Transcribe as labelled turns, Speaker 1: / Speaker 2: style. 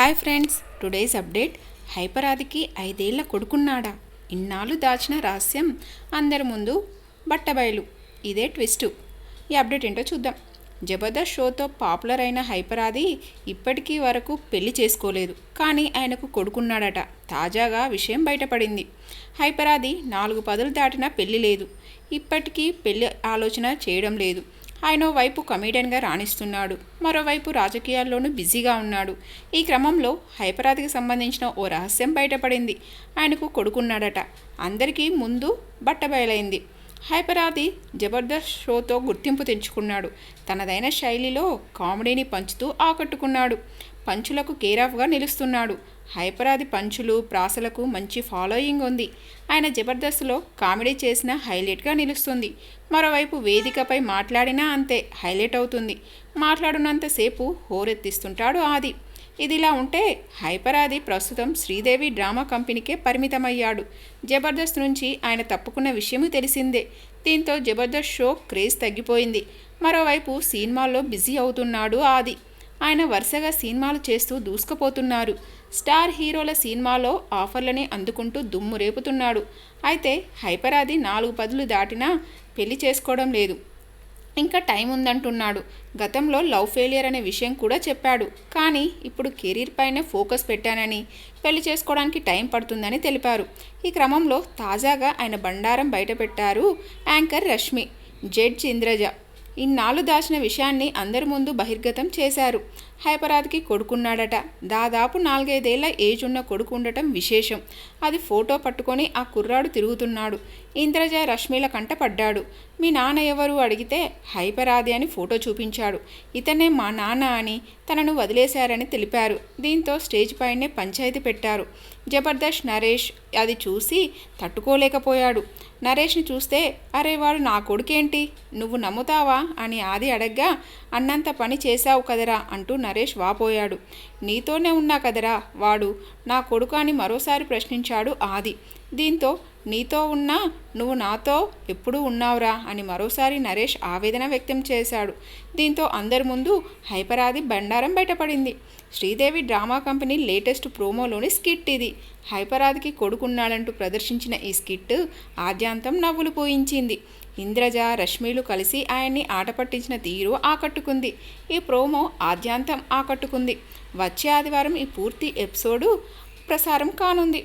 Speaker 1: Hi friends today's update. హైపరాదికి ఐదేళ్ళ కొడుకున్నాడా? ఇన్నాళ్ళు దాచిన రహస్యం అందరి ముందు బట్టబయలు. ఇదే ట్విస్ట్. ఈ అప్డేట్ ఏంటో చూద్దాం. జబర్దస్త్ షోతో పాపులర్ అయిన హైపరాది ఇప్పటికీ వరకు పెళ్ళి చేసుకోలేదు. కానీ ఆయనకు కొడుకున్నాడట. తాజాగా విషయం బయటపడింది. హైపరాది నాలుగు పదులు దాటినా పెళ్ళి లేదు. ఇప్పటికీ పెళ్ళి ఆలోచన చేయడం లేదు. ఆయన వైపు కమీడియన్గా రాణిస్తున్నాడు మరోవైపు రాజకీయాల్లోనూ బిజీగా ఉన్నాడు. ఈ క్రమంలో హైపరాధికి సంబంధించిన ఓ రహస్యం బయటపడింది. ఆయనకు కొడుకున్నాడట. అందరికీ ముందు బట్టబయలైంది హైపరాది జబర్దస్త్ షోతో గుర్తింపు తెచ్చుకున్నాడు. తనదైన శైలిలో కామెడీని పంచుతూ ఆకట్టుకున్నాడు. పంచులకు కేరాఫ్గా నిలుస్తున్నాడు. హైపరాది పంచులు ప్రాసలకు మంచి ఫాలోయింగ్ ఉంది. ఆయన జబర్దస్త్లో కామెడీ చేసిన హైలైట్గా నిలుస్తుంది. మరోవైపు వేదికపై మాట్లాడినా అంతే హైలైట్ అవుతుంది. మాట్లాడినంతసేపు హోరెత్తిస్తుంటాడు ఆది. ఇదిలా ఉంటే హైపరాది ప్రస్తుతం శ్రీదేవి డ్రామా కంపెనీకే పరిమితమయ్యాడు. జబర్దస్త్ నుంచి ఆయన తప్పుకున్న విషయము తెలిసిందే. దీంతో జబర్దస్త్ షో క్రేజ్ తగ్గిపోయింది. మరోవైపు సినిమాల్లో బిజీ అవుతున్నాడు ఆది. ఆయన వరుసగా సినిమాలు చేస్తూ దూసుకుపోతున్నారు. స్టార్ హీరోల సినిమాలో ఆఫర్లని అందుకుంటూ దుమ్ము రేపుతున్నాడు. అయితే హైపరాది నాలుగు పదులు దాటినా పెళ్ళి చేసుకోవడం లేదు. ఇంకా టైం ఉందంటున్నాడు. గతంలో లవ్ ఫెయిలియర్ అనే విషయం కూడా చెప్పాడు. కానీ ఇప్పుడు కెరీర్ పైనే ఫోకస్ పెట్టానని పెళ్ళి చేసుకోవడానికి టైం పడుతుందని తెలిపారు. ఈ క్రమంలో తాజాగా ఆయన బండారం బయటపెట్టారు యాంకర్ రష్మి జడ్జ్ ఇంద్రజ. ఇన్నాళ్ళు దాచిన విషయాన్ని అందరి ముందు బహిర్గతం చేశారు. హైపరాద్కి కొడుకున్నాడట. దాదాపు నాలుగైదేళ్ళ ఏజ్ ఉన్న కొడుకు ఉండటం విశేషం. అది ఫోటో పట్టుకొని ఆ కుర్రాడు తిరుగుతున్నాడు. ఇంద్రజ రష్మిల కంట పడ్డాడు. మీ నాన్న ఎవరు అడిగితే హైపరాది అని ఫోటో చూపించాడు. ఇతనే మా నాన్న అని తనను వదిలేశారని తెలిపారు. దీంతో స్టేజ్ పైనే పంచాయతీ పెట్టారు. జబర్దస్త్ నరేష్ అది చూసి తట్టుకోలేకపోయాడు. నరేష్ని చూస్తే అరే వాడు నా కొడుకేంటి? నువ్వు నమ్ముతావా? అని ఆది అడగ్గా అన్నంత పని చేశావు కదరా అంటూ నరేష్ వాపోయాడు. నీతోనే ఉన్నా కదరా వాడు నా కొడుకు అని మరోసారి ప్రశ్నించాడు ఆది. దీంతో నీతో ఉన్నా నువ్వు నాతో ఎప్పుడూ ఉన్నావురా అని మరోసారి నరేష్ ఆవేదన వ్యక్తం చేశాడు. దీంతో అందరి ముందు హైపరాది బండారం బయటపడింది. శ్రీదేవి డ్రామా కంపెనీ లేటెస్ట్ ప్రోమోలోని స్కిట్ ఇది. హైపరాదికి కొడుకున్నాడంటూ ప్రదర్శించిన ఈ స్కిట్ ఆద్యాంతం నవ్వులు పోయించింది. ఇంద్రజ రష్మిలు కలిసి ఆయన్ని ఆట పట్టించిన తీరు ఆకట్టుకుంది. ఈ ప్రోమో ఆద్యాంతం ఆకట్టుకుంది. వచ్చే ఆదివారం ఈ పూర్తి ఎపిసోడు ప్రసారం కానుంది.